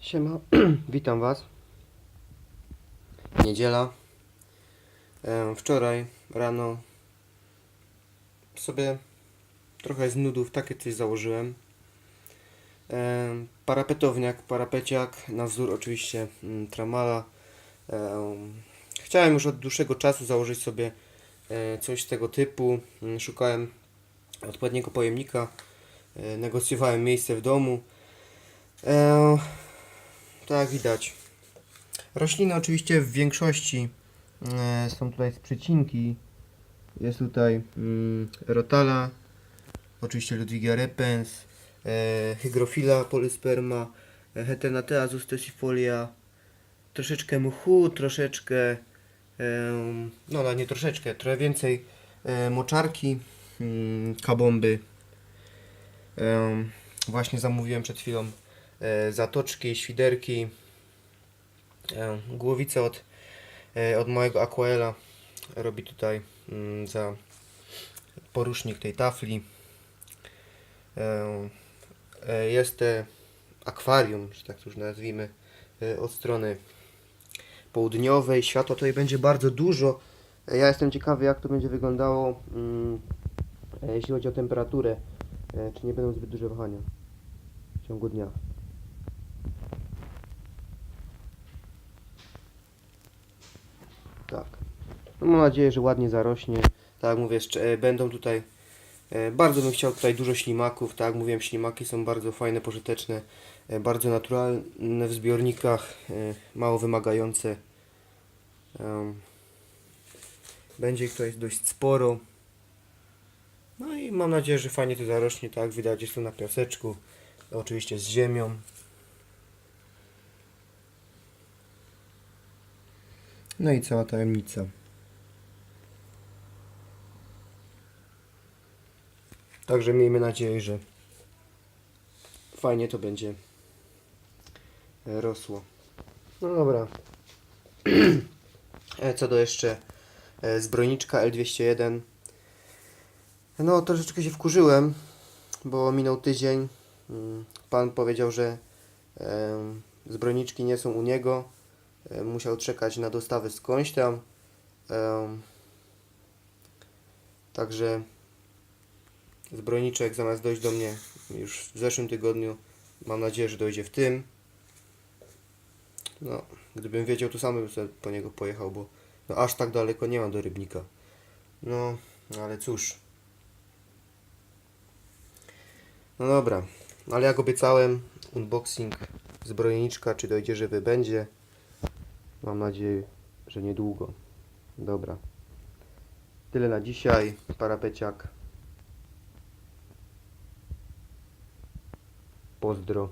Siema, witam Was. Niedziela. E, wczoraj rano sobie trochę z nudów takie coś założyłem. E, parapetowniak, parapeciak, na wzór oczywiście mm, tramala. E, chciałem już od dłuższego czasu założyć sobie coś tego typu. Mm, Szukałem odpowiedniego pojemnika. Negocjowałem miejsce w domu. Tak widać. Rośliny oczywiście w większości e, są tutaj z przecinki. Jest tutaj mm, Rotala, oczywiście Ludwigia repens, e, Hygrophila polysperma, e, Hetenatea zostesifolia, troszeczkę mchu, troszeczkę, no nie troszeczkę, trochę więcej moczarki, mm, kabomby. Właśnie zamówiłem przed chwilą zatoczki, świderki, e, głowice od, e, od mojego Aquaela robi tutaj mm, za porusznik tej tafli. E, e, jest e, akwarium, że tak to już nazwijmy, e, od strony południowej. Światła tutaj będzie bardzo dużo. E, Ja jestem ciekawy jak to będzie wyglądało, mm, e, jeśli chodzi o temperaturę. E, Czy nie będą zbyt duże wahania w ciągu dnia. Tak. No, mam nadzieję, że ładnie zarośnie. Tak mówię, jeszcze, e, będą tutaj. E, bardzo bym chciał tutaj dużo ślimaków. Tak jak mówiłem, ślimaki są bardzo fajne, pożyteczne, e, bardzo naturalne w zbiornikach, mało wymagające. Będzie ich tutaj dość sporo. No i mam nadzieję, że fajnie to zarośnie. Tak, widać, jest to na piaseczku. Oczywiście z ziemią. No i cała tajemnica. Także miejmy nadzieję, że fajnie to będzie rosło. No dobra. E, Co do jeszcze e, zbrojniczka L201. No troszeczkę się wkurzyłem, bo minął tydzień. Mm, Pan powiedział, że zbrojniczki nie są u niego. E, Musiał czekać na dostawy skądś tam. Także zbrojniczek zamiast dojść do mnie już w zeszłym tygodniu, mam nadzieję, że dojdzie w tym. No, gdybym wiedział, to sam bym sobie po niego pojechał, bo no, aż tak daleko nie mam do rybnika. No, ale cóż. No dobra, ale jak obiecałem, unboxing zbrojniczka, czy dojdzie żywy będzie. Mam nadzieję, że niedługo. Dobra. Tyle na dzisiaj. Parapeciak. Pozdro.